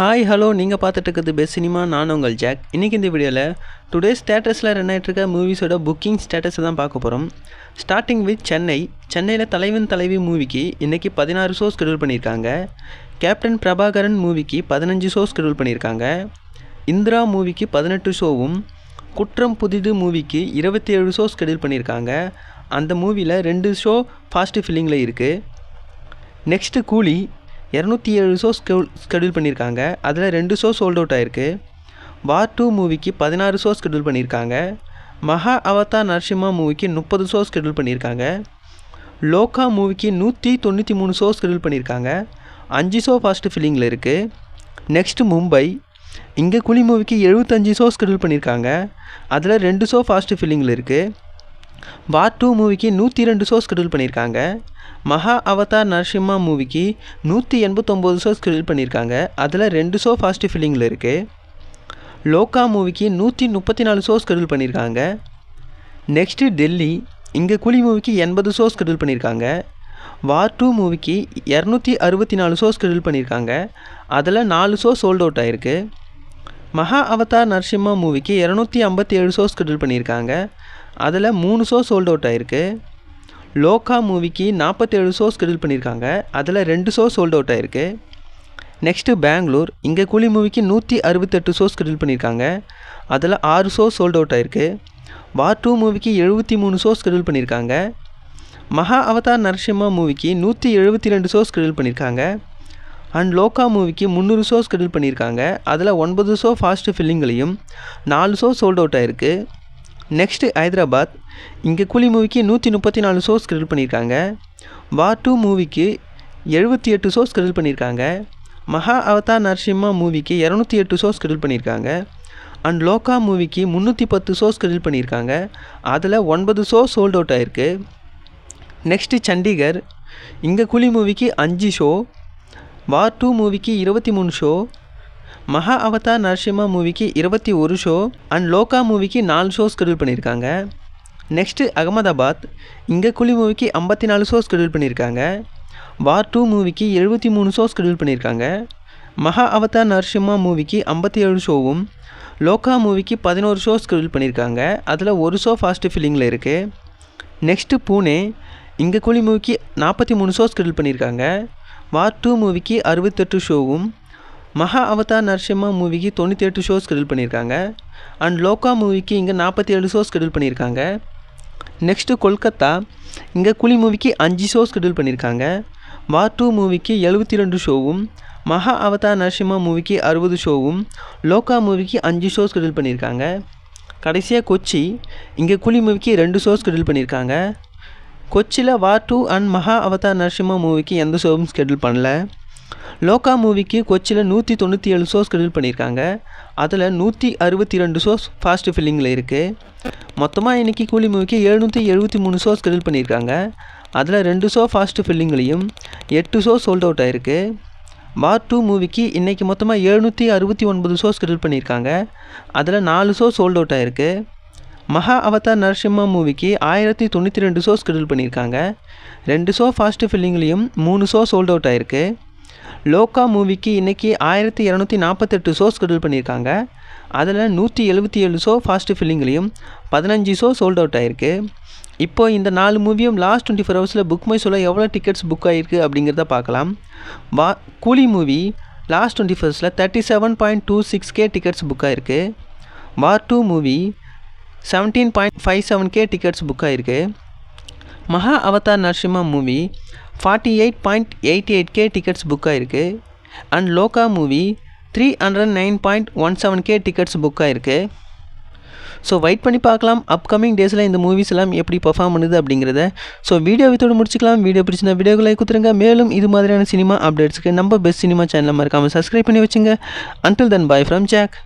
Hi hello நீங்கள் பார்த்துட்டு இருக்கிறது பெஸ்ட் சினிமா நான் உங்கள் ஜாக் இன்றைக்கி இந்த வீடியோவில் டுடே ஸ்டேட்டஸில் ரன் ஆகிட்டு மூவிஸோட புக்கிங் ஸ்டேட்டஸை தான் பார்க்க போகிறோம் ஸ்டார்டிங் வித் சென்னை. சென்னையில் தலைவன் தலைவி மூவிக்கு இன்றைக்கி பதினாறு ஷோஸ் ஷெடியூல் பண்ணியிருக்காங்க. கேப்டன் பிரபாகரன் மூவிக்கு பதினஞ்சு ஷோஸ் ஷெடியூல் பண்ணியிருக்காங்க. இந்திரா மூவிக்கு பதினெட்டு ஷோவும் குற்றம் புதிது மூவிக்கு இருபத்தி ஏழு ஷோஸ் ஷெடியூல் பண்ணியிருக்காங்க. அந்த மூவியில் ரெண்டு ஷோ ஃபாஸ்ட்டு ஃபில்லிங்கில் இருக்குது நெக்ஸ்ட்டு கூலி இரநூத்தி ஏழு ஷோ ஸ்கெடியூல் பண்ணியிருக்காங்க. அதில் ரெண்டு ஷோ சோல்ட் அவுட் ஆயிருக்கு. வார் டூ மூவிக்கு பதினாறு ஷோ ஸ்கெடியூல் பண்ணியிருக்காங்க. மகா அவதார் நரசிம்மா மூவிக்கு முப்பது ஷோ ஸ்கெடியூல் பண்ணியிருக்காங்க. லோகா மூவிக்கு நூற்றி தொண்ணூற்றி மூணு ஷோ ஸ்கெடியூல் பண்ணியிருக்காங்க. அஞ்சு ஷோ ஃபாஸ்ட்டு ஃபில்லிங்கில் இருக்குது நெக்ஸ்ட்டு மும்பை. இங்கே குழி மூவிக்கு எழுபத்தஞ்சு ஷோ ஸ்கெடியூல் பண்ணியிருக்காங்க. அதில் ரெண்டு ஷோ ஃபாஸ்ட்டு ஃபில்லிங்கில் இருக்குது வார் டூ மூவிக்கு நூற்றி ரெண்டு ஷோ ஸ்கெடியூல் பண்ணியிருக்காங்க. மகா அவதார் நரசிம்மா மூவிக்கு நூற்றி எண்பத்தொம்போது ஷோ ஸ்கெடியூல் பண்ணியிருக்காங்க. அதில் ரெண்டு ஷோ ஃபாஸ்ட்டு ஃபில்லிங்கில் இருக்குது லோகா மூவிக்கு நூற்றி முப்பத்தி நாலு ஷோ ஸ்கெடியூல் பண்ணியிருக்காங்க. நெக்ஸ்ட்டு டெல்லி இங்கே குழி மூவிக்கு எண்பது ஷோ ஸ்கெடியூல் பண்ணியிருக்காங்க. வார் டூ மூவிக்கு இரநூத்தி அறுபத்தி நாலு ஷோ ஸ்கெடியூல் பண்ணியிருக்காங்க. அதில் நாலு ஷோ சோல்ட் அவுட் ஆகிருக்கு மகா அவதார் நரசிம்மா மூவிக்கு இரநூத்தி ஐம்பத்தி ஏழு ஷோ ஸ்கெடியூல் பண்ணியிருக்காங்க. அதில் மூணு ஷோ சோல்ட் அவுட் ஆகிருக்கு லோக்கா மூவிக்கு நாற்பத்தேழு ஷோ ஸ்கெடியூல் பண்ணியிருக்காங்க அதில் ரெண்டு ஷோ சோல்ட் அவுட் ஆகிருக்கு நெக்ஸ்ட்டு பெங்களூர் இங்கே கூலி மூவிக்கு நூற்றி அறுபத்தெட்டு ஷோ ஸ்கெடியூல் பண்ணியிருக்காங்க அதில் ஆறு ஷோ சோல்ட் அவுட் ஆகிருக்கு வார் டூ மூவிக்கு எழுபத்தி மூணு ஷோ ஸ்கெடியூல் பண்ணியிருக்காங்க மகா அவதார் நரசிம்மா மூவிக்கு நூற்றி எழுபத்தி ரெண்டு ஷோ ஸ்கெடியூல் பண்ணியிருக்காங்க அண்ட் லோக்கா மூவிக்கு முந்நூறு ஷோ ஸ்கெடியூல் பண்ணியிருக்காங்க அதில் ஒன்பது ஷோ ஃபாஸ்ட்டு ஃபில்லிங்லையும் நாலு ஷோ சோல்ட் அவுட் ஆகிருக்கு நெக்ஸ்ட்டு ஹைதராபாத் இங்கே கூலி மூவிக்கு நூற்றி முப்பத்தி நாலு ஷோஸ் ஸ்கெடியூல் பண்ணியிருக்காங்க வார் டூ மூவிக்கு எழுபத்தி எட்டு ஷோஸ் ஸ்கெடியூல் பண்ணியிருக்காங்க மகா அவதா நரசிம்மா மூவிக்கு இரநூத்தி எட்டு ஷோஸ் ஸ்கெடியூல் பண்ணியிருக்காங்க அண்ட் லோகா மூவிக்கு முந்நூற்றி பத்து ஷோஸ் ஸ்கெடியூல் பண்ணியிருக்காங்க அதில் ஒன்பது ஷோ சோல்ட் அவுட் ஆகிருக்கு நெக்ஸ்ட்டு சண்டிகர். இங்கே கூலி மூவிக்கு அஞ்சு ஷோ வார் டூ மூவிக்கு இருபத்தி மூணு ஷோ மகா அவதார் நரசிம்மா மூவிக்கு இருபத்தி ஒரு ஷோ அண்ட் லோகா மூவிக்கு நாலு ஷோ ஸ்கெடியூல் பண்ணியிருக்காங்க. நெக்ஸ்ட்டு அகமதாபாத் இங்கே குழி மூவிக்கு ஐம்பத்தி நாலு ஷோ ஸ்கெடியூல் பண்ணியிருக்காங்க. வார் டூ மூவிக்கு எழுபத்தி மூணு ஷோ ஸ்கெடியூல் பண்ணியிருக்காங்க. மகா அவதார் நரசிம்மா மூவிக்கு ஐம்பத்தி ஏழு ஷோவும் லோகா மூவிக்கு பதினோரு ஷோ ஸ்கெடியூல் பண்ணியிருக்காங்க. அதில் ஒரு ஷோ ஃபாஸ்ட்டு ஃபில்லிங்கில் இருக்குது நெக்ஸ்ட்டு பூனே இங்கே குழி மூவிக்கு நாற்பத்தி மூணு ஷோ ஸ்கெடியூல் பண்ணியிருக்காங்க. வார் டூ மூவிக்கு அறுபத்தெட்டு ஷோவும் மகா அவதார் நரசிம்மா மூவிக்கு தொண்ணூற்றி எட்டு ஷோஸ் ஸ்கெடியூல் பண்ணியிருக்காங்க. அண்ட் லோகா மூவிக்கு இங்கே நாற்பத்தி ஏழு ஷோஸ் ஸ்கெடியூல் பண்ணியிருக்காங்க. நெக்ஸ்ட்டு கொல்கத்தா இங்கே குழி மூவிக்கு அஞ்சு ஷோஸ் ஸ்கெடியூல் பண்ணியிருக்காங்க. வார் டூ மூவிக்கு எழுபத்தி ரெண்டு ஷோவும் மகா அவதார் நரசிம்மா மூவிக்கு அறுபது ஷோவும் லோகா மூவிக்கு அஞ்சு ஷோஸ் ஸ்கெடியூல் பண்ணியிருக்காங்க. கடைசியாக கொச்சி இங்கே குழி மூவிக்கு ரெண்டு ஷோஸ் ஸ்கெடியூல் பண்ணியிருக்காங்க. கொச்சியில் war two and Maha Avatar Narasimha மூவிக்கு எந்த ஷோவும் ஸ்கெடியூல் பண்ணல. லோகா மூவிக்கு கொச்சியில் நூற்றி தொண்ணூற்றி ஏழு ஷோஸ் ஷெடியூல் பண்ணியிருக்காங்க அதில் நூற்றி அறுபத்தி ரெண்டு ஷோஸ் ஃபாஸ்ட்டு ஃபில்லிங்கில் இருக்குது மொத்தமாக இன்றைக்கி கூலி மூவிக்கு எழுநூற்றி எழுபத்தி மூணு ஷோஸ் ஷெடியூல் பண்ணியிருக்காங்க அதில் ரெண்டு ஷோ ஃபாஸ்ட்டு ஃபில்லிங்லேயும் எட்டு ஷோ சோல்ட் அவுட் ஆகிருக்கு பார்ட் டூ மூவிக்கு இன்றைக்கி மொத்தமாக எழுநூற்றி அறுபத்தி ஒன்பது ஷோஸ் ஷெடியூல் பண்ணியிருக்காங்க அதில் நாலு ஷோ சோல்ட் அவுட் ஆகிருக்கு மகா அவதார் நரசிம்மா மூவிக்கு ஆயிரத்தி தொண்ணூற்றி ரெண்டு ஷோ ஷெடியூல் பண்ணியிருக்காங்க ரெண்டு ஷோ ஃபாஸ்ட்டு ஃபில்லிங்லேயும் மூணு ஷோ சோல்ட் அவுட் ஆகிருக்கு லோகா மூவிக்கு இன்றைக்கி ஆயிரத்தி இரநூத்தி நாற்பத்தெட்டு ஷோ ஸ்கெடியூல் பண்ணியிருக்காங்க. அதில் நூற்றி எழுபத்தி ஏழு ஷோ ஃபாஸ்ட்டு ஃபில்லிங்லேயும் பதினஞ்சு ஷோ சோல்ட் அவுட் ஆகிருக்கு இப்போ இந்த நாலு மூவியும் லாஸ்ட் டுவெண்ட்டி ஃபோர் ஹவர்ஸில் புக் மை சொல்ல எவ்வளோ டிக்கெட்ஸ் புக் ஆகிருக்கு அப்படிங்கிறத பார்க்கலாம். வா Coolie movie last twenty ஃபோர்ஸில் thirty seven point two six K tickets book ஆகிருக்கு war two movie seventeen point five seven K tickets book ஆகிருக்கு Maha Avatar Narasimha movie forty eight point eighty eight K tickets book ஆகிருக்கு and Loka movie three hundred nine point one seven K tickets book ஆகிருக்கு so wait பண்ணி பார்க்கலாம். Upcoming டேஸில் இந்த movies எல்லாம் எப்படி perform பண்ணுது அப்படிங்கிறத. ஸோ வீடியோ வித்தோடு முடிச்சிக்கலாம். வீடியோ பிடிச்சிருந்த வீடியோக்களை கொடுத்துருங்க மேலும் இது மாதிரியான சினிமா அப்டேட்ஸ்க்கு நம்ம பெஸ்ட் சினிமா சேனலை மறக்காமல் சப்ஸ்கிரைப் பண்ணி வச்சுங்க. Until then bye from Jack